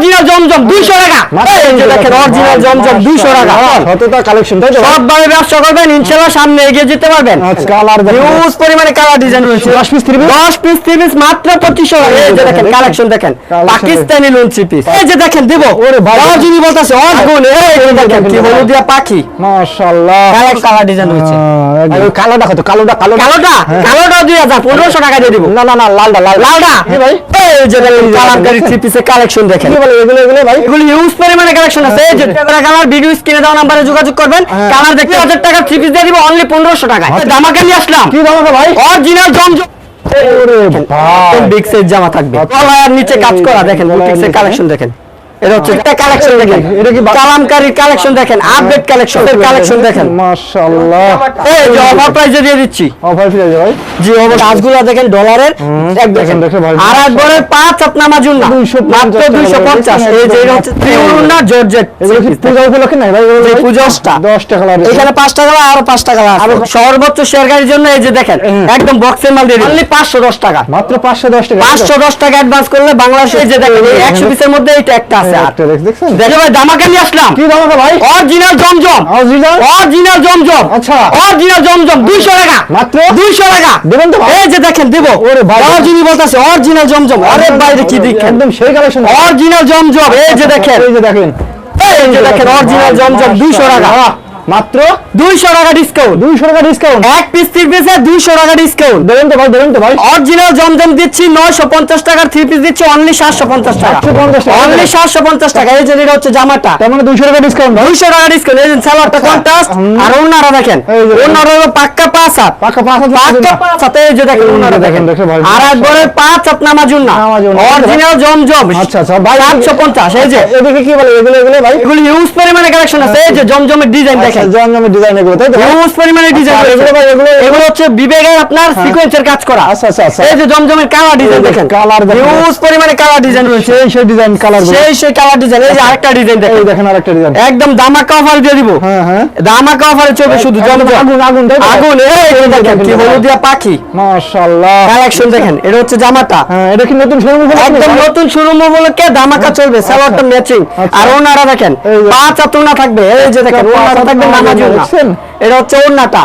lagi original জমজম 200 টাকা। এই যে দেখেন অরিজিনাল জমজম 200 টাকা। শততা কালেকশন তাই তো? সবভাবে ব্যবসা করবেন ইনশাআল্লাহ সামনে এগিয়ে যেতে পারবেন। আচ্ছা কালার দেখেন পরিমাণে কালার ডিজাইন রয়েছে। 10 piece, 3 piece? 10 পিস 3 পিস মাত্র 2500 টাকা। এই যে দেখেন দেখেন। কালেকশন দেখেন। পাকিস্তানি লুঞ্চি পিস এই যে দেখেন দেব। ওরে ভাই। রাজুনি বলতাছে অর্গুন এই যে দেখেন কি হলুদিয়া পাখি। মাশাআল্লাহ। কালার কালার ডিজাইন রয়েছে। আর কালোটা কত? কালোটা কালোটা? কালোটা? কালোটা 2000 1500 টাকা দিয়ে দিব। না না না লালটা লাল লালটা? কি ভাই। এই যে দেখেন কালামকারী থ্রি পিসের কালেকশন দেখেন। কি বলে এগুলো এগুলো ভাই। এগুলো ইউজ পরিমাণে কালেকশন আছে। যে টেকরা কালার ভিডিও স্ক্রিনে দেওয়া নাম্বারে যোগাযোগ করবেন। হ্যাঁ। কালার দেখতে 1000 টাকা থ্রি পিস দিয়ে দিব অনলি 1500 টাকা দামাকা নিয়ে আসলাম। কি ভাই? অরিজিনাল জমজম ওরে ভাই। বিগ সাইজ জামা থাকবে। গলার নিচে কাজ করা দেখেন বুটিক্সের কালেকশন দেখেন। এটা হচ্ছে একটা কালেকশন দেখেন। এটা কি কালামকারীর কালেকশন দেখেন আপডেট কালেকশন কালেকশন দেখেন। মাশাআল্লাহ। এই যে অফার প্রাইসে দিয়ে দিচ্ছি। অফার ফিরে ভাই। জি অবশ্যই কাজগুলো দেখেন ডলারের এক দেখেন। দেখেন, দেখেন ভাই। পাঁচ আপনার মাজুন না মাত্র টাকা দুইশো পঞ্চাশ। দেখেন, এই যে এটা হচ্ছে ত্রিউরুন জর্জেট এগুলো কি পূজা উপলক্ষে নাই ভাই? এই ভাই? 10 টাকা এখানে আরও সর্বোচ্চ শেয়ার গাড়ির জন্য এই যে দেখেন একদম বক্সের মাল দিয়ে পাঁচশো দশ টাকা। মাত্র 510 টাকা। পাঁচশো দশ টাকা অ্যাডভান্স করলে বাংলাদেশে যে দেখেন পিসের মধ্যে এইটা একটা দেখছেন? দেখো ভাই নিয়ে আসলাম। কি ভাই? অরিজিনাল জমজম। অরিজিনাল অরিজিনাল জমজম। আচ্ছা। অরিজিনাল জমজম 200 টাকা। মাত্র? 200 টাকা। দেবেন তো ভাই? এই যে দেখেন দেব। ওরে ভাই। অরিজিনাল বলতাছে অরিজিনাল জমজম। আরে বাইরে কি দেখেন? একদম সেই কালেকশন অরিজিনাল জমজম এই যে দেখেন। এই যে দেখেন। এই যে দেখেন অরিজিনাল জমজম 200 টাকা। মাত্র 200 টাকা ডিসকাউন্ট 200 টাকা ডিসকাউন্ট এক পিস থ্রি পিসে 200 টাকা ডিসকাউন্ট তো ভাই তো ভাই। অরিজিনাল জমজম দিচ্ছি 950 টাকার থ্রি পিস দিচ্ছি অনলি 750 টাকা। 750 টাকা। অনলি 750 টাকা এই যে এটা হচ্ছে জামাটা। তার মানে 200 টাকা ডিসকাউন্ট 200 টাকা ডিসকাউন্ট এই যে সালোয়ারটা কন্ট্রাস্ট আর ওনারা দেখেন ওনারা পাক্কা পাঁচ হাত। পাক্কা পাঁচ হাত। এই যে দেখেন ওনারা দেখেন। আর একবারে পাঁচ হাত নামাজুন না। অরিজিনাল জমজম। আচ্ছা আচ্ছা ভাই 750 এই যে। এদিকে কি বলে এগুলো এগুলো ভাই? এগুলো ইউজ পরিমাণে কালেকশন আছে। এই যে জমজমের ডিজাইন দেখেন। আচ্ছা জমজমের ডিজাইন এগুলো তাই তো হিউজ পরিমাণে ডিজাইন আচ্ছা, এগুলো এগুলো ভাই, এগুলো- এগুলো হচ্ছে বিবেকের আপনার সিকোয়েন্সের কাজ করা। আচ্ছা, আচ্ছা, আচ্ছা। এই যে জমজমের কালার ডিজাইন দেখেন। colour দেখেন। হিউজ পরিমাণে কালার ডিজাইন রয়েছে সেই সেই ডিজাইন কালার সেই সেই কালার ডিজাইন এই যে আরেকটা ডিজাইন এই দেখেন। দেখেন আরেকটা ডিজাইন একদম দামাকা অফার দিয়ে দিব। হ্যাঁ হ্যাঁ। দামাকা অফারে চলবে শুধু জমজম। আগুন আগুন আগুন এই দেখেন কি হলুদিয়া পাখি। মাশাআল্লাহ। কালেকশন দেখেন এটা হচ্ছে জামাটা। হ্যাঁ এটা কি নতুন শোরুম একদম নতুন শুরু উপলক্ষে দামাকা চলবে সালোয়ারটা ম্যাচিং আচ্ছা। আর ওনারা দেখেন এই যে- পাঁচ হাত ওনা থাকবে এই যে দেখেন ওনারা হাত থাকবে ওড়না নামাজ ওড়না। দেখছেন? এটা হচ্ছে ওনাটা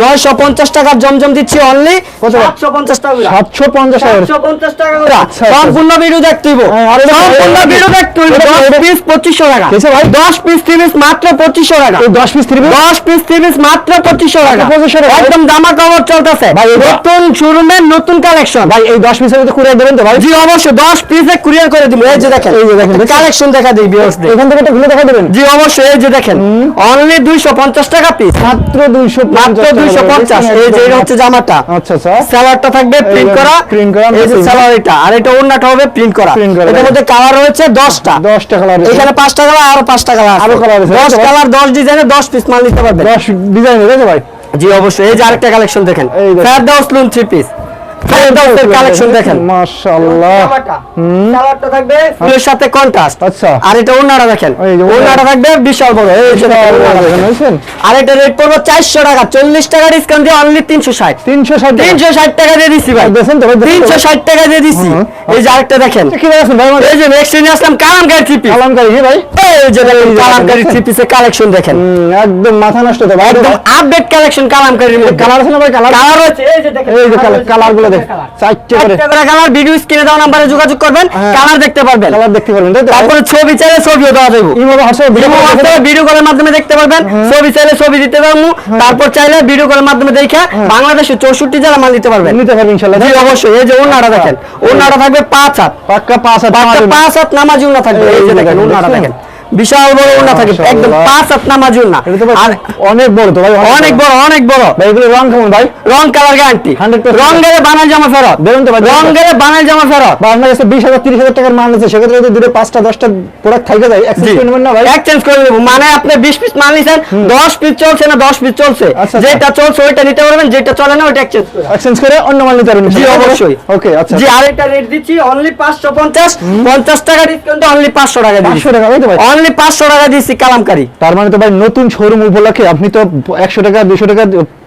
নয়শো পঞ্চাশ টাকার জমজম দিচ্ছি অনলি সাতশো পঞ্চাশ টাকা। 750 টাকা 750 টাকা করে। আচ্ছা, সম্পূর্ণ ভিডিও দেখতে। হ্যাঁ, আর এটা- সম্পূর্ণ ভিডিও দেখতে হইব। এটা- 10 এটা- পিস 2500 টাকা। ভাই? 10 পিস 3 পিস মাত্র 2500 টাকা। 10 পিস 3 পিস 10 পিস 3 পিস মাত্র 2500 টাকা। 2500 টাকা। একদম দামা কভার চলতেছে। ভাই, নতুন শোরুমের নতুন কালেকশন ভাই এই 10 পিসের ভিতরে কুরিয়ার দেবেন তো ভাই জি অবশ্যই 10 পিসে কুরিয়ার করে দিব এই যে দেখেন এই যে দেখেন। কালেকশন দেখা দিই ভিউয়ার্স এখান থেকে তো ঘুরে দেখা দেবেন জি অবশ্যই এই যে দেখেন অনলি 250 টাকা পিস মাত্র 250 মাত্র 250 এই যে এটা হচ্ছে জামাটা। আচ্ছা স্যার সালোয়ারটা থাকবে প্রিন্ট করা। প্রিন্ট করা, এই যে print সালোয়ার এটা। আর এটা ওন্নাটা হবে প্রিন্ট করা। এটার মধ্যে কালার রয়েছে 10টা 10 টাকা লাগে এখানে 5টা কালার আরও 5টা কালার আরও কালার আছে, 10 কালার 10 ডিজাইনে 10 পিস মাল নিতে পারবেন। 10 ডিজাইন দেখো ভাই। জি অবশ্যই। এই যে আরেকটা কালেকশন দেখেন। স্যার দেখেন। ফেরদাউস লুন 3 পিস ফেরদাউসের কালেকশন দেখেন। মাশাআল্লাহ। কালারটা থাকবে ফুলের সাথে কন্ট্রাস্ট আচ্ছা। আর এটা ওন্নাটা দেখেন। এই যে ওড়না। ওন্নাটা থাকবে বিশাল বড়। এই যে দেখেন ওড়নাটা। দেখেন। দেখেন আর এটা রেট পড়বে 400 টাকা 40 টাকা ডিসকাউন্ট দিয়ে অনলি 360 360 360 টাকা। দিয়ে দিছি ভাই। দেখেন তো ভাই, দেখেন তো। 360 টাকা দিয়ে দিছি। এই যে আরেকটা দেখেন। কি দেখেন ভাই এই যে নেক্সট নিয়ে আসলাম কালামকারী থ্রি কালামকারী ভাই? এই যে দেখেন কালামকারী থ্রি কালেকশন দেখেন। একদম মাথা নষ্ট তো ভাই। একদম আপডেট কালেকশন কালামকারীর মধ্যে। কালার আছে না ভাই কালার কালার রয়েছে এই যে দেখেন। এই যে কালারগুলো দেখ চারটে করে কালার। ভিডিও স্ক্রিনে দেওয়া নাম্বারে যোগাযোগ করবেন হ্যাঁ। কালার দেখতে পারবেন। কালার দেখতে পারবেন তারপরে ছবি চাইলে ছবিও দেওয়া যাবে ইমো হোয়াটসঅ্যাপ ভিডিও কলের মাধ্যমে দেখতে পারবেন ছবি চাইলে ছবি দিতে পারব তারপর চাইলে ভিডিও কলের মাধ্যমে দেখে বাংলাদেশে চৌষট্টি জেলা মাল দিতে পারবেন। নিতে পারবেন ইনশাআল্লাহ। জি অবশ্যই। এই যে ওনাটা দেখেন ওনাটা থাকবে পাঁচ হাত। পাক্কা পাঁচ হাজার পাঁচ হাত নামাজি উন্না থাকবে। এই যে দেখেন উন্নাটা দেখেন। বিশাল বড় থাকবে মাশাআল্লাহ। একদম পাঁচ হাত নামাজি আর অনেক বড় তো ভাই অনেক বড়। অনেক বড়। ভাই এগুলো রং কেমন ভাই? রং কালার গ্যারান্টি 100% রং গেলে বানাল জামা ফেরত। দেখুন তো ভাই, রং গেলে বানাল জামা ফেরত। বা আপনার কাছে বিশ হাজার তিরিশ হাজার টাকার মাল আছে সেক্ষেত্রে যদি দূরে পাঁচটা দশটা প্রোডাক্ট থাকে যায়। এক্সচেঞ্জ করবেন না ভাই? এক্সচেঞ্জ করে দেবো মানে আপনি 20 পিস মাল নিছেন 10 পিস চলছে না 10 পিস চলছে? আচ্ছা, আচ্ছা। যেটা চলছে ওইটা নিতে পারবেন যেটা চলে না ওইটা এক্সচেঞ্জ করে। এক্সচেঞ্জ করে অন্য মাল নিতে পারবেন। জি অবশ্যই। ওকে আচ্ছা জি আরেকটা রেট দিচ্ছি অনলি 550 50 টাকা ডিসকাউন্ট অনলি 500 টাকা দিচ্ছি। পাঁচশো টাকা ভাই। অনলি 500 টাকা দিয়েছি, কালামকারী। তার মানে তো ভাই নতুন শোরুম উপলক্ষে আপনি তো একশো টাকা, দুশো টাকা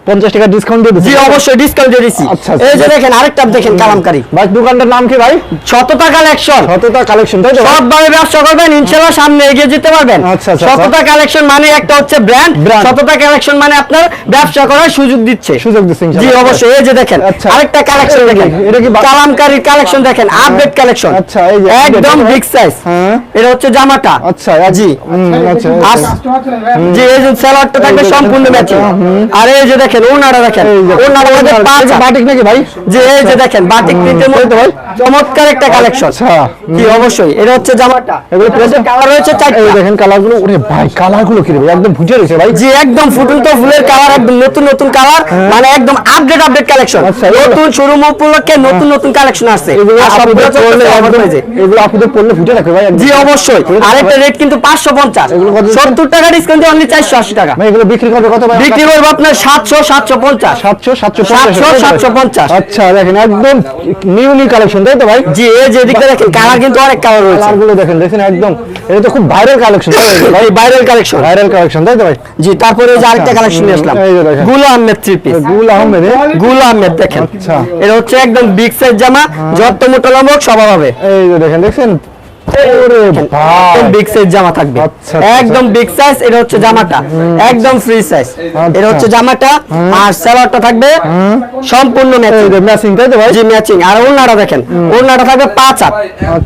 পঞ্চাশ টাকা ডিসকাউন্ট দিয়ে জি অবশ্যই ডিসকাউন্ট দিয়ে দিছি আচ্ছা, আচ্ছা। এই যে দেখেন আরেকটা দেখেন কালামকারী। ভাই দোকানটার নাম কি ভাই? শততা কালেকশন। সততা কালেকশন তাই তো? সবভাবে ব্যবসা করবেন ইনশাল্লাহ সামনে এগিয়ে যেতে পারবেন। আচ্ছা, সততা কালেকশন মানে একটা হচ্ছে ব্র্যান্ড। সততা কালেকশন মানে আপনার ব্যবসা করার সুযোগ দিচ্ছে। সুযোগ দিচ্ছে জি অবশ্যই। এই যে দেখেন। আরেকটা কালেকশন দেখেন। এটা কি কালামকারীর কালেকশন দেখেন আপডেট কালেকশন। আচ্ছা, এই যে একদম বিগ সাইজ হ্যাঁ। এটা হচ্ছে জামাটা। আচ্ছা জি। আচ্ছা জি এই যে সালোয়ারটা থাকবে সম্পূর্ণ ম্যাচিং আর এই যে দেখেন দেখেন এই যে ওনাটা পাঁচ বাটিক নাকি ভাই? যে এই যে দেখেন বাটিক প্রিন্টের মধ্যে ভাই। চমৎকার একটা কালেকশন আচ্ছা অবশ্যই এটা হচ্ছে জামাটা। এগুলো প্রেসে কালার রয়েছে এই দেখেন কালার ওরে ভাই কালার কি একদম ফুটে রয়েছে ভাই। জি একদম ফুটন্ত ফুলের কালার একদম নতুন নতুন কালার মানে একদম আপডেট আপডেট কালেকশন নতুন শোরুম উপলক্ষে নতুন নতুন কালেকশন আসছে। এগুলো আর সবগুলো আপুদের পরলে চলতেছে offer একদম price এ। এগুলো আপুদের পরলে ফুটে রাখবে ভাই জি অবশ্যই। আরেকটা রেট কিন্তু টাকা ডিসকাউন্ট দিয়ে অনলি চারশো আশি টাকা। ভাই এগুলো বিক্রি করবে কত ভাই বিক্রি করব আপনার সাতশো সাতশো পঞ্চাশ। সাতশো সাতশো সাতশো সাতশো পঞ্চাশ। আচ্ছা দেখেন একদম নিউ নিউ কালেকশন তাই তো ভাই? জি এই যে দিকটা দেখেন কালার কিন্তু অনেক কালার রয়েছে। কালার দেখেন দেখেন একদম এটা তো খুব ভাইরাল কালেকশন ভাই? ভাইরাল কালেকশন ভাইরাল কালেকশন তাই তো ভাই? জি তারপরে এই যে আরেকটা কালেকশন নিয়ে আসলাম। এই গুলো আহমেদ থ্রি পিস গুল আহমেদ? গুলো আহমেদ দেখেন। আচ্ছা। এটা হচ্ছে একদম বিগ সাইজ জামা যত মোটা লম্বক সবার হবে। এই যে দেখেন একদম বিগ সাইজ জামা থাকবে। একদম বিগ সাইজ এটা হচ্ছে জামাটা। একদম ফ্রি সাইজ এটা হচ্ছে জামাটা। আর সালোয়ারটা থাকবে সম্পূর্ণ ম্যাচিং তাই তো ভাই? জি ম্যাচিং আর ওড়নাটা দেখেন। ওড়নাটা থাকবে পাঁচ হাত।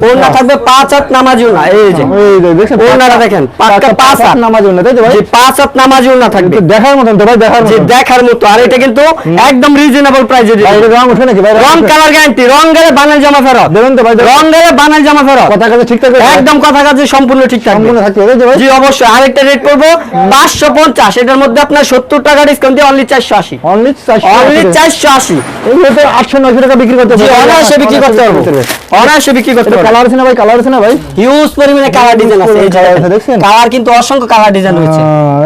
ওড়না থাকবে পাঁচ হাত নামাজি ওড়না। এই যে। এই যে দেখছেন? ওড়নাটা দেখেন। পাক্কা পাঁচ হাত নামাজ না তাই তো ভাই? পাঁচ হাত নামাজি ওড়না থাকবে। দেখার মতন তো ভাই দেখার জি দেখার মতো। আর এটা কিন্তু একদম রিজনেবল প্রাইসে রং নাকি ভাই? রং কালার গ্যারান্টি রং গেলে বানাল জামা ফেরত। দেবেন তো ভাই? রং গেলে বানাল জামা ফেরত। কথা ঠিক থাকবে একদম কথা কাজে সম্পূর্ণ ঠিক থাকবে। সম্পূর্ণ থাকবে তাই তো ভাই? জি অবশ্যই। আরেকটা রেট করব পাঁচশো পঞ্চাশ। এটার মধ্যে আপনার সত্তর টাকা ডিসকাউন্ট দিয়ে অনলি চারশো আশি। অনলি অনলি চারশো আশি। এগুলো তো আটশো নয়শো টাকা বিক্রি করতে পারবে। অনায়াসে বিক্রি করতে পারব। অনায়াসে বিক্রি করতে এটা কালার আছে না ভাই? কালার আছে না ভাই? হিউজ পরিমাণে কালার ডিজাইন আছে। এই যে দেখছেন? কালার কিন্তু অসংখ্য কালার ডিজাইন রয়েছে।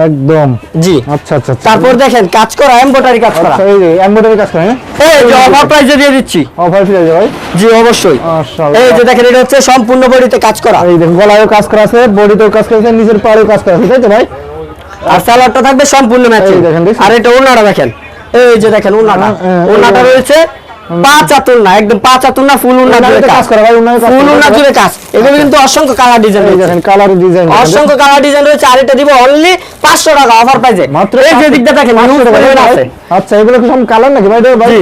একদম। জি। আচ্ছা আচ্ছা আচ্ছা। তারপর দেখেন কাজ করা এমব্রয়ডারি কাজ করা। এই এমব্রয়ডারি কাজ করে হ্যাঁ? এই যে অফার প্রাইসে দিয়ে দিচ্ছি। অফার ফ্রি ভাই? জি অবশ্যই। এই যে দেখেন এটা হচ্ছে সম্পূর্ণ বডিতে কাজ করা। এই দেখুন গলায়ও কাজ করা আছে বডিতেও কাজ করা আছে নিচের পাড়েও কাজ করা আছে তাই তো ভাই? আর সালোয়ারটা থাকবে সম্পূর্ণ ম্যাচিং? আর এটা ওনাটা দেখেন। এই যে দেখেন ওনাটা হ্যাঁ, হ্যাঁ, ওনাটা রয়েছে পাঁচ আতুর না একদম পাঁচ আতুর না ফুল ওনা জুড়ে কাজ কাজ। করা ভাই ওনাতে ফুল করা জুড়ে কাজ। এগুলো কিন্তু অসংখ্য কালার ডিজাইন রয়েছে। কালার ডিজাইন অসংখ্য কালার ডিজাইন রয়েছে আর এটা দিব অনলি পাঁচশো টাকা অফার প্রাইসে মাত্র এই যে দিকটা দেখেন পাঁচশো huge টাকা। পরিমাণে ভাই? আছে। আচ্ছা এগুলো কি সব কালার নাকি ভাই? ভাই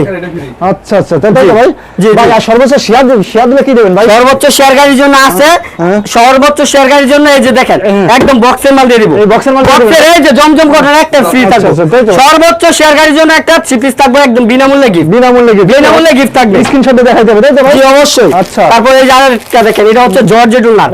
আচ্ছা আচ্ছা তাই তাই ভাই। ভাই আর সর্বোচ্চ শেয়ার দিবেন শেয়ার দিলে কি দেবেন ভাই? সর্বোচ্চ শেয়ার গাড়ির জন্য আছে। হ্যাঁ। সর্বোচ্চ শেয়ার গাড়ির জন্য এই যে দেখেন হ্যাঁ। একদম বক্সের মাল দিয়ে দিব। এই box মাল বক্সের এই যে জমজম কটন একটা ফ্রি আচ্ছা, থাকবে। আচ্ছা? সর্বোচ্চ শেয়ার গাড়ির জন্য একটা থ্রি পিস থাকবে একদম বিনামূল্যে গিফট বিনামূল্যে বিনামূল্যে গিফট থাকবে। স্ক্রিনশটে দেখা যাবে তাই তো ভাই? অবশ্যই। আচ্ছা। তারপরে এই আরেকটা দেখেন এটা হচ্ছে জর্জেট উনার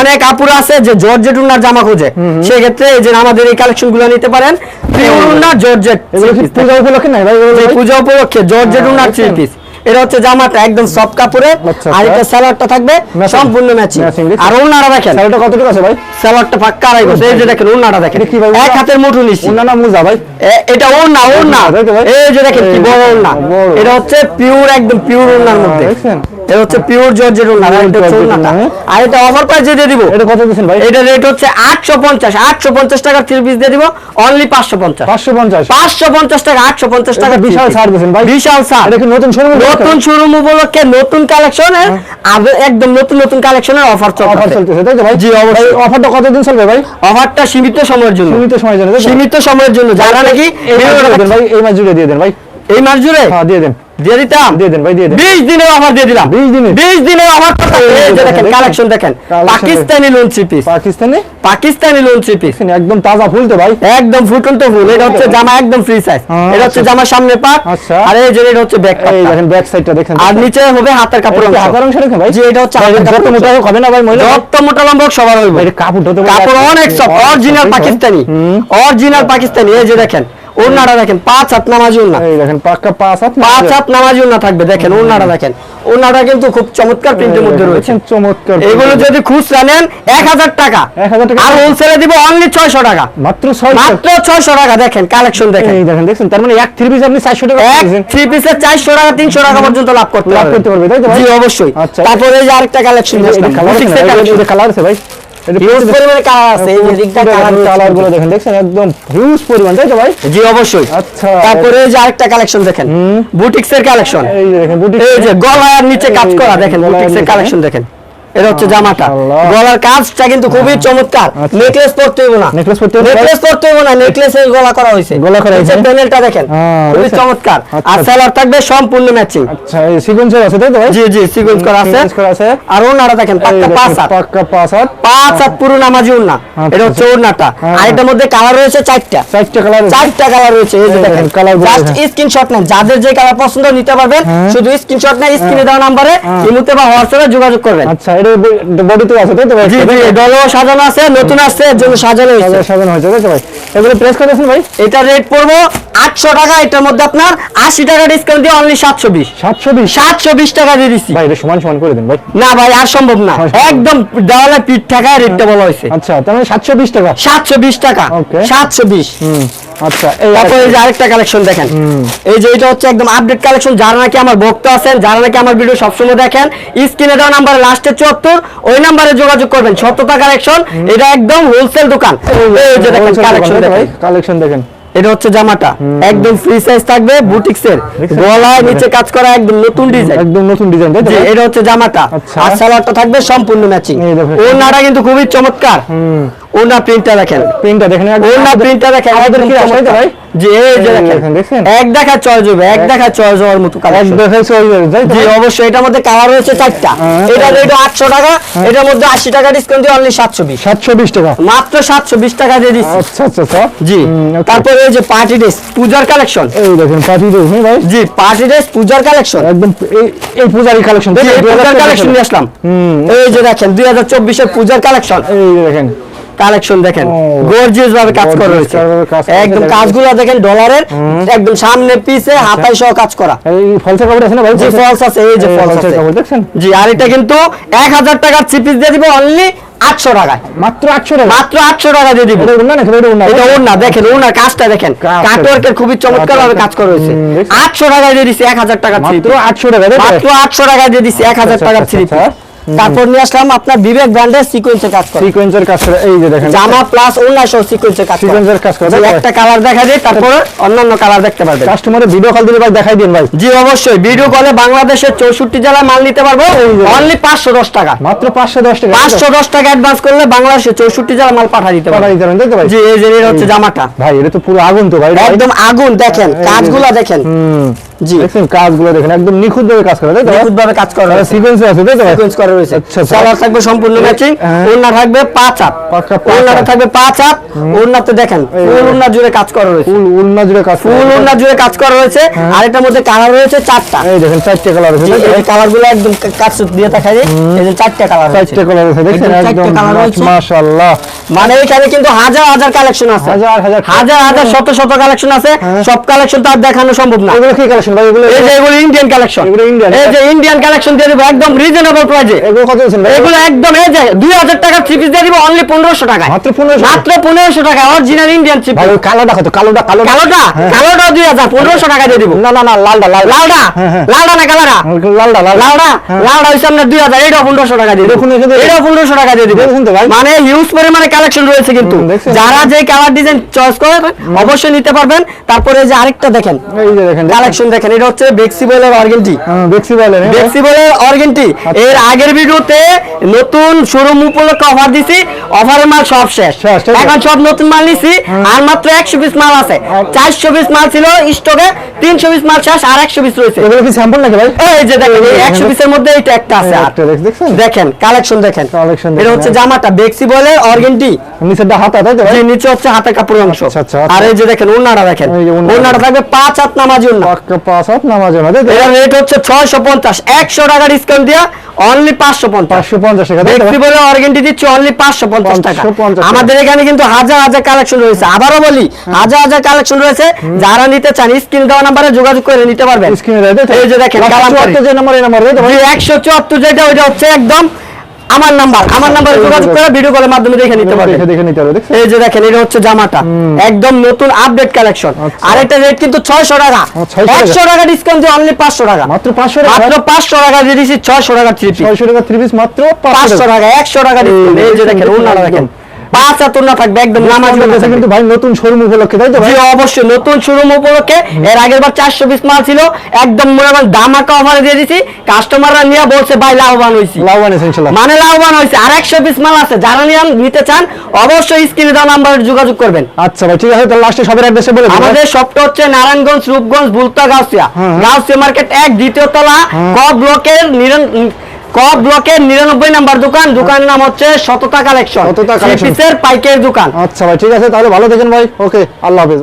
অনেক আপুরা আছে যে জর্জেট উনার জামা খোঁজে। সেই ক্ষেত্রে এই যে আমাদের এই কালেকশনগুলো নিতে পারেন। পিওর উনার জর্জেট এগুলো পূজা উপলক্ষে নাই ভাই? পূজা উপলক্ষে জর্জেট উনার থ্রি? পিস এটা হচ্ছে জামাটা একদম সফট কাপড়ের আচ্ছা, আর এটা আচ্ছা। সালোয়ারটা থাকবে সম্পূর্ণ ম্যাচিং আর ওনারা দেখেন। সালোয়ারটা কতটুকু আছে ভাই? সালোয়ারটা পাক্কা আড়াই গজ। এই যে দেখেন ওনারা দেখেন। কি ভাই? এক হাতের মুঠো নিছি ওনার মুজা ভাই? এটা ওর না ওর না তাই তো এই যে দেখেন কি বড় ওর না এটা হচ্ছে পিওর একদম পিওর ওনার মধ্যে। দেখছেন? এটা হচ্ছে পিওর ওনা আর এটা আর এটা অফার প্রাইস দিয়ে দিব। এটা কত দিচ্ছেন ভাই? এটা রেট হচ্ছে আটশো পঞ্চাশ। আটশো পঞ্চাশ টাকার থ্রি পিস দিয়ে দিব। অনলি পাঁচশো পঞ্চাশ। পাঁচশো পঞ্চাশ। পাঁচশো পঞ্চাশ টাকা আটশো পঞ্চাশ টাকা বিশাল ছাড় দিয়েছেন ভাই। বিশাল ছাড়। এটা কি নতুন শোরুম নতুন শোরুম উপলক্ষে নতুন কালেকশনের একদম নতুন নতুন কালেকশনের অফার অফার চলছে তাই তো ভাই? জি, অবশ্যই। অফারটা কতদিন চলবে ভাই? অফারটা সীমিত সময়ের জন্য। সীমিত সময়ের জন্য সীমিত সময়ের জন্য। যারা নাকি এই মাস জুড়ে ভাই এই মাস জুড়ে দিয়ে দেন ভাই। এই মাস জুড়ে? হ্যাঁ দিয়ে দেন। দিয়ে দিতাম? দিয়ে দেন ভাই দিয়ে দেন। বিশ দিনের অফার দিয়ে দিলাম। 20 দিনের? বিশ দিনের অফার এই যে দেখেন কালেকশন দেখেন। পাকিস্তানি লোন পাকিস্তানি? পাকিস্তানি লোন একদম তাজা ফুল তো ভাই। একদম ফুটন্ত ফুল। এটা হচ্ছে জামা একদম ফ্রি সাইজ হ্যাঁ, এটা হচ্ছে জামার সামনে পাট। আচ্ছা। আর এই যে এটা হচ্ছে ব্যাক এই দেখেন ব্যাক সাইডটা দেখেন। আর নিচে হবে হাতের কাপড় অংশ। হাতার অংশ দেখেন ভাই? জি এটা হচ্ছে হাতের কাপড় মোটা হবে না ভাই মহিলা যত মোটা লম্বা সবার হইব। ভাই, এটা কাপড়টা তো কাপড় অনেক সব অরিজিনাল পাকিস্তানি। অরিজিনাল পাকিস্তানি। এই যে দেখেন ওনারা দেখেন পাঁচ হাত নামাজি ওনা এই দেখেন পাক্কা পাঁচ হাত পাঁচ হাত নামাজি ওনা থাকবে দেখেন ওনারা দেখেন। ওনারা কিন্তু খুব চমৎকার প্রিন্টের মধ্যে রয়েছে। চমৎকার এগুলো যদি খুচরা নেন এক হাজার টাকা। 1000 টাকা। আর হোলসেলে দিব অনলি ছয়শো টাকা। মাত্র মাত্র ছয়শো টাকা দেখেন কালেকশন দেখেন এই দেখেন। দেখছেন? তার মানে এক থ্রি পিস আপনি চারশো টাকা এক থ্রি পিসের চারশো টাকা তিনশো টাকা পর্যন্ত লাভ করতে লাভ করতে পারবে, তাই তো? জি অবশ্যই। আচ্ছা। তারপরে এই যে আরেকটা কালেকশন কালার আছে ভাই। হিউজ পরিমাণে কালার আছে এই যে দিকটা কালার কালারগুলো দেখেন দেখছেন? একদম হিউজ পরিমাণ তাই তো ভাই? জি অবশ্যই। আচ্ছা। তারপরে যে আরেকটা কালেকশন দেখেন বুটিক্স এর কালেকশন এই যে দেখেন বুটিক্স এই যে গলার নিচে কাজ করা দেখেন কালেকশন দেখেন। এটা হচ্ছে জামাটা। গলার কাজটা কিন্তু খুবই চমৎকার। আচ্ছা। নেকলেস পরতে হইব না। Necklace পরতে হইব? নেকলেস পরতে হইব না নেকলেস গলা করা হয়েছে গলা করা হয়েছে? প্যানেলটা দেখেন হ্যাঁ, খুবই চমৎকার। আর আচ্ছা। সেলার থাকবে সম্পূর্ণ ম্যাচিং আচ্ছা এই সিকোয়েন্সার আছে তাই তো জি জি সিকোয়েন্স করা আছে। Sequence করা আছে। আর ওনারা দেখেন পাক্কা পাঁচ হাত। পাক্কা পাঁচ হাত। পাঁচ হাত পুরো নামাজি ওন্না আচ্ছা, এটা হচ্ছে ওন্নাটা হ্যাঁ, আর এটার মধ্যে কালার রয়েছে চারটা। চারটা কালার চারটা কালার রয়েছে এই যে দেখেনগুলো জাস্ট স্ক্রিনশট নেন। যাদের যে কালার পছন্দ নিতে পারবেন হ্যাঁ। শুধু স্ক্রিনশট নেন স্ক্রিনে দেওয়া নম্বরে ইমুতে বা হোয়াটসঅ্যাপে যোগাযোগ করবেন। আচ্ছা এটা বডিতে আছে তাই তো ভাই? জি জি ডলো সাজানো আছে নতুন এর জন্য সাজানো হয়েছে। সাজানো- হয়েছে তাই তো ভাই? এগুলো প্রেস করেছেন ভাই? এটা রেট পড়ব আটশো টাকা এটার মধ্যে আপনার আশি টাকা ডিসকাউন্ট দিয়ে অনলি সাতশো বিশ। সাতশো বিশ? সাতশো বিশ টাকা দিয়ে দিচ্ছি ভাই এটা সমান সমান করে দিন ভাই। না ভাই আর সম্ভব না। একদম দেওয়ালে পিঠ টাকায় রেটটা বলা হয়েছে। আচ্ছা তার মানে সাতশো বিশ টাকা? সাতশো বিশ টাকা। Okay. সাতশো বিশ। হুম। আচ্ছা এই তারপর এই যে আরেকটা কালেকশন দেখেন। এই যে এটা হচ্ছে একদম আপডেট কালেকশন যারা নাকি আমার ভক্ত আছেন যারা নাকি আমার ভিডিও সবসময় দেখেন স্ক্রিনে দেওয়া নাম্বার লাস্টে চুয়াত্তর ওই নাম্বারে যোগাযোগ করবেন। সত্যতা কালেকশন এটা একদম হোলসেল দোকান। এই যে দেখেন কালেকশন দেখেন। কালেকশন দেখেন। এটা হচ্ছে জামাটা। একদম ফ্রি সাইজ থাকবে বুটিক্স এর দেখছেন? গলায় নিচে কাজ করা একদম নতুন ডিজাইন একদম নতুন ডিজাইন তাই তো এটা হচ্ছে জামাটা। আচ্ছা। আর সালোয়ারটা থাকবে সম্পূর্ণ ম্যাচিং। ওনাটা কিন্তু খুবই চমৎকার। ওনা প্রিন্টটা দেখেন। প্রিন্টটা দেখেন ওনা প্রিন্টটা দেখেন আমাদের কি চমৎকার। ভাই? জি এই যে দেখেন। দেখেন, এক দেখা চয়েস হবে এক দেখা চয়েস হওয়ার মতো এক কালেকশন দেখাইছে ওই তাই তো? জি অবশ্যই এটার মধ্যে কালার রয়েছে চারটা। হ্যাঁ। এটা রেট আটশো টাকা এটার মধ্যে আশি টাকা ডিসকাউন্ট দিয়ে অনলি সাতশো বিশ। সাতশো বিশ টাকা। মাত্র সাতশো বিশ টাকা দিয়ে দিচ্ছি। আচ্ছা আচ্ছা আচ্ছা। জি তারপরে এই যে পার্টি ড্রেস পূজার কালেকশন এই দেখেন পার্টি ড্রেস হ্যাঁ ভাই? জি পার্টি ড্রেস পূজার কালেকশন একদম এই এই পূজারি কালেকশন এই পূজার কালেকশন নিয়ে আসলাম। হুম। এই যে দেখেন দুই হাজার চব্বিশের পূজার কালেকশন এই দেখেন। কালেকশন দেখেন। গর্জিয়াস ভাবে কাজ করা রয়েছে করা একদম কাজগুলো দেখেন ডলারের একদম সামনে পিছে হাতায় সহ কাজ করা। এই ফলসের কাপড় আছে না? ভাই জি ফলস আছে এই যে এই ফলস আছে। কাপড় দেখছেন? জি আর এটা কিন্তু এক হাজার টাকার চিপিস দিয়ে দিব অনলি আটশো টাকায়। মাত্র আটশো টাকা? মাত্র আটশো টাকা দিয়ে দিব। এটা দেখেন ওর কাজটা দেখেন। কাটওয়ার্কের খুবই চমৎকার ভাবে কাজ করা হয়েছে? আটশো টাকায় দিয়ে এক হাজার টাকা মাত্র আটশো টাকা মাত্র আটশো টাকা দিয়ে এক হাজার আচ্ছা, আচ্ছা, থ্রি আচ্ছা। তারপর নিয়ে আসলাম আপনার বিবেক ব্র্যান্ডের সিকোয়েন্সে কাজ করে। সিকোয়েন্সের কাজ করে এই যে দেখেন। জামা প্লাস অন্য সহ সিকোয়েন্সে কাজ এর কাজ করে, একটা কালার দেখা যায় তারপর অন্যান্য কালার দেখতে পারবেন। কাস্টমারের ভিডিও কল দিলে ভাই দেখাই দিন ভাই। জি অবশ্যই। ভিডিও কলে বাংলাদেশের চৌষট্টি জেলায় মাল নিতে পারব। অনলি পাঁচশো দশ টাকা। মাত্র পাঁচশো দশ টাকা। পাঁচশো দশ টাকা অ্যাডভান্স করলে বাংলাদেশের চৌষট্টি জেলা মাল পাঠা দিতে পারব। দিতে পারেন তাই তো ভাই জি এই যে এটা হচ্ছে জামাটা। ভাই এটা তো পুরো আগুন তো ভাই। একদম আগুন দেখেন। কাজগুলা দেখেন। হুম। জি। দেখছেন কাজগুলো দেখেন একদম নিখুঁত ভাবে কাজ করে তাই তো? নিখুঁত ভাবে কাজ করা রয়েছে। সিকোয়েন্সে আছে তাই তো? সিকোয়েন্স করা রয়েছে। আচ্ছা, আচ্ছা। সালোয়ার থাকবে সম্পূর্ণ ম্যাচিং হ্যাঁ। ওড়না থাকবে পাঁচ হাত। ওড়নাটা থাকবে পাঁচ হাত। ওড়নাতে দেখেন ফুল ওড়না জুড়ে কাজ করা রয়েছে। ফুল উন্না জুড়ে কাজ ফুল ওড়না জুড়ে কাজ করা রয়েছে। আর এটার মধ্যে কালার রয়েছে চারটা। এই দেখেন চারটে কালার আছে? এই একদম কাজ দিয়ে দেখা যায় এই যে চারটা কালার চারটে কালার আছে একদম। মাশাআল্লাহ। মানে এখানে কিন্তু হাজার হাজার কালেকশন আছে। হাজার হাজার হাজার হাজার শত শত কালেকশন আছে। সব কালেকশন তো আর দেখানো সম্ভব না। এগুলো কি কালেকশন ভাই এগুলো এই যে এগুলো ইন্ডিয়ান কালেকশন এগুলো Indian? এই যে ইন্ডিয়ান কালেকশন দিয়ে দেবো একদম রিজনেবল প্রাইজে এগুলো কত দিয়েছেন ভাই? এগুলো একদম এই যে দুই হাজার টাকা থ্রি পিস দিয়ে দিব অনলি পনেরোশো টাকায়। মাত্র 1500 মাত্র পনেরোশো টাকা অরিজিনাল ইন্ডিয়ান চিপ ভাই কালোটা কত? কালোটা কালো কালোটা? কালোটা দুই হাজার পনেরোশো টাকা দিয়ে দিব। না না না লালটা লাল লালটা? হ্যাঁ, হ্যাঁ। লালটা না কালারা লালটা লাল লাউডা লাউডা হচ্ছে আপনার দুই হাজার এটাও পনেরোশো টাকা দিয়ে দেখুন। এটাও পনেরোশো টাকা দিয়ে দিবে। মানে হিউজ পরিমাণে কালেকশন রয়েছে কিন্তু। যারা যে কালার ডিজাইন চয়েস করে অবশ্যই নিতে পারবেন। তারপরে এই যে আরেকটা দেখেন। এই যে দেখেন কালেকশন দেখেন। এটা হচ্ছে বেক্সিবলের অর্গেন্টি বলেন বেক্সিবলের অর্গেন্টি এর আগের ভিডিওতে নতুন শোরুম উপলক্ষে অফার দিছি অফারের মাল সব শেষ। শেষ। এখন সব নতুন মাল নিছি আর মাত্র একশো পিস মাল আছে। চারশো পিস মাল ছিল স্টকে তিনশো পিস মাল শেষ আর একশো পিস রয়েছে। এগুলো কি স্যাম্পল নাকি ভাই? এই যে দেখেন এই একশো দেখেন। পিসের মধ্যে এইটা একটা আছে। আর। একটা দেখ- দেখেন কালেকশন দেখেন। Collection এটা হচ্ছে হ্যাঁ। জামাটা বেক্সি বলে অর্গেন্টি নিচেরটা হাতা তাই তো ভাই? নিচে হচ্ছে হাতের কাপড়ের অংশ। আচ্ছা, আচ্ছা, আচ্ছা। আর এই যে দেখেন ওনাটা দেখেন। ওনাটা থাকবে পাঁচ হাত নামাজ ওনা পাঁচ হাত নামাজ হবে তাই রেট হচ্ছে ছয়শো পঞ্চাশ একশো টাকা ডিসকাউন্ট দিয়া অনলি পাঁচশো পঞ্চাশ। পাঁচশো পঞ্চাশ টাকা ব্যক্তি বলে অর্গেন্টি দিচ্ছি অনলি পাঁচশো পঞ্চাশ টাকা। 550 টাকা। আমাদের এখানে কিন্তু হাজার হাজার কালেকশন রয়েছে। আবারও বলি হাজার হাজার কালেকশন রয়েছে। যারা নিতে চান স্ক্রিন দেওয়া নাম্বারে যোগাযোগ করে নিতে পারবেন। স্ক্রিনে? এই যে দেখেন লাস্ট যে নাম্বার নাম্বার যেটা ওইটা হচ্ছে একদম আমার নাম্বার আমার নাম্বারে যোগাযোগ করে ভিডিও কলের মাধ্যমে দেখে নিতে পারবে। দেখে দেখে নিতে পারবে এই যে দেখেন এটা হচ্ছে জামাটা। একদম নতুন আপডেট কালেকশন আচ্ছা। আর এটা রেট কিন্তু 600 টাকা। ও, 600 টাকা। 100 টাকা ডিসকাউন্ট দিয়ে অনলি 500 টাকা। মাত্র 500 টাকা? মাত্র 500 টাকা দিয়ে দিছি 600 টাকা থ্রি পিস 600 টাকা থ্রি পিস মাত্র 500 500 টাকা। টাকা 100 টাকা ডিসকাউন্ট এই যে দেখেন ওনারা দেখেন। পাঁচ হাত ওনা থাকবে একদম নামাজ কিন্তু ভাই নতুন শোরুম উপলক্ষে তাই তো ভাই? অবশ্যই নতুন শোরুম উপলক্ষে। এর আগের বার চারশো পিস মাল ছিল একদম মনে দামাকা অফারে দিয়ে দিছি। কাস্টমাররা নিয়ে বলছে ভাই লাভবান হয়েছি লাভবান ইনশাআল্লাহ মানে লাভবান হয়েছে আর একশো পিস মাল আছে যারা নিয়ে নিতে চান অবশ্যই স্ক্রিনে দেওয়া নাম্বারে যোগাযোগ করবেন। আচ্ছা ভাই ঠিক আছে তাহলে লাস্টে সবের অ্যাড্রেসে বলে আমাদের শপটা হচ্ছে নারায়ণগঞ্জ রূপগঞ্জ বুলতা গাউসিয়া। হ্যাঁ। গাউসিয়া মার্কেট এক দ্বিতীয় তলা ক ব্লকের নিরন ক ব্লকের নিরানব্বই নাম্বার দোকান দোকানের নাম হচ্ছে শততা কালেকশন। শততা। পিসের পাইকের দোকান। আচ্ছা ভাই ঠিক আছে তাহলে ভালো থাকেন ভাই। ওকে আল্লাহ হাফেজ।